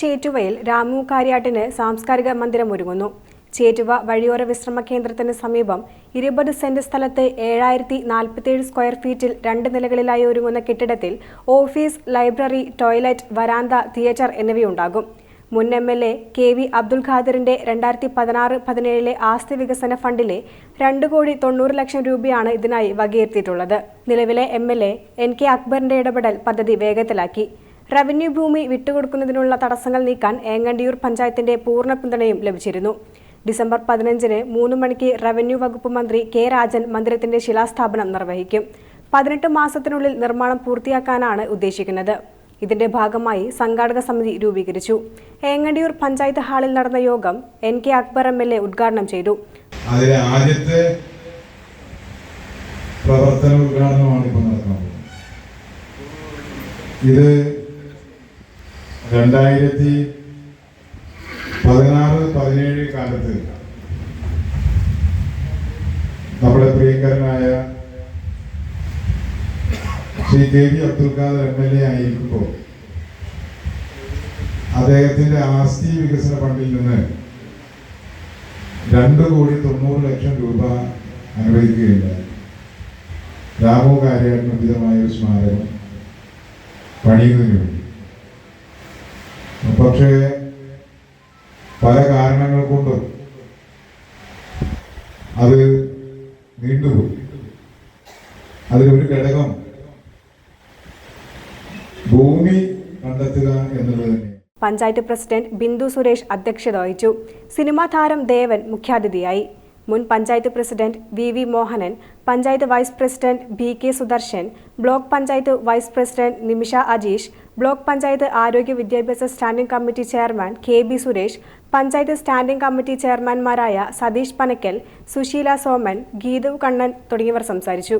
ചേറ്റുവയിൽ രാമു കാര്യാട്ടിന് സാംസ്കാരിക മന്ദിരം ഒരുങ്ങുന്നു. ചേറ്റുവ വഴിയോര വിശ്രമ കേന്ദ്രത്തിന് സമീപം ഇരുപത് സെന്റ് സ്ഥലത്ത് ഏഴായിരത്തി നാൽപ്പത്തിയേഴ് സ്ക്വയർ ഫീറ്റിൽ രണ്ട് നിലകളിലായി ഒരുങ്ങുന്ന കെട്ടിടത്തിൽ ഓഫീസ് ലൈബ്രറി ടോയ്ലറ്റ് വരാന്ത തിയേറ്റർ എന്നിവയുണ്ടാകും. മുൻ M L A K V Abdul ഖാദറിന്റെ രണ്ടായിരത്തി പതിനാറ് പതിനേഴിലെ ആസ്തി വികസന ഫണ്ടിലെ രണ്ട് കോടി തൊണ്ണൂറ് ലക്ഷം രൂപയാണ് ഇതിനായി വകയിരുത്തിയിട്ടുള്ളത്. നിലവിലെ M L A N K അക്ബറിന്റെ ഇടപെടൽ പദ്ധതി വേഗത്തിലാക്കി. റവന്യൂ ഭൂമി വിട്ടുകൊടുക്കുന്നതിനുള്ള തടസ്സങ്ങൾ നീക്കാൻ ഏങ്ങണ്ടിയൂർ പഞ്ചായത്തിന്റെ പൂർണ പിന്തുണയും ലഭിച്ചിരുന്നു. ഡിസംബർ പതിനഞ്ചിന് മൂന്ന് മണിക്ക് റവന്യൂ വകുപ്പ് മന്ത്രി കെ രാജൻ മന്ദിരത്തിന്റെ ശിലാസ്ഥാപനം നിർവഹിക്കും. പതിനെട്ട് മാസത്തിനുള്ളിൽ നിർമ്മാണം പൂർത്തിയാക്കാനാണ് ഉദ്ദേശിക്കുന്നത്. ഇതിന്റെ ഭാഗമായി സംഘാടക സമിതി രൂപീകരിച്ചു. ഏങ്ങണ്ടിയൂർ പഞ്ചായത്ത് ഹാളിൽ നടന്ന യോഗം N K Akbar M L A ഉദ്ഘാടനം ചെയ്തു. അതിലെ ആദ്യത്തെ പ്രവർത്തന ഇത് രണ്ടായിരത്തി പതിനാറ് പതിനേഴ് കാലത്ത് നമ്മുടെ പ്രിയങ്കരനായ Shri K V Abdul Khader M L A ആയിരിക്കുമ്പോൾ അദ്ദേഹത്തിന്റെ ആസ്തി വികസന ഫണ്ടിൽ നിന്ന് രണ്ട് കോടി തൊണ്ണൂറ് ലക്ഷം രൂപ അനുവദിക്കുകയുണ്ടായി. രാമു ഉചിതമായ ഒരു സ്മാരകം പണിയുന്നതിന് പക്ഷേ പല കാരണങ്ങൾ കൊണ്ട് അത് നീണ്ടുപോയി. അതിലൊരു ഘടകം ഭൂമി കണ്ടെത്തുക എന്നുള്ളത് തന്നെ പഞ്ചായത്ത് പ്രസിഡന്റ് ബിന്ദു സുരേഷ് അധ്യക്ഷത വഹിച്ചു. സിനിമാ താരം ദേവൻ മുഖ്യാതിഥിയായി. മുൻ panchayat president V V Mohanan panchayat vice president B K Sudarshan block panchayat vice president Nimisha Ajeesh block panchayat ആരോഗ്യ വിദ്യാഭ്യാസ standing committee chairman K B Suresh panchayat standing committee ചെയർമാൻമാരായ Satheesh Panakkal Susheela Soman Geethu Kannan തുടങ്ങിയവർ സംസാരിച്ചു.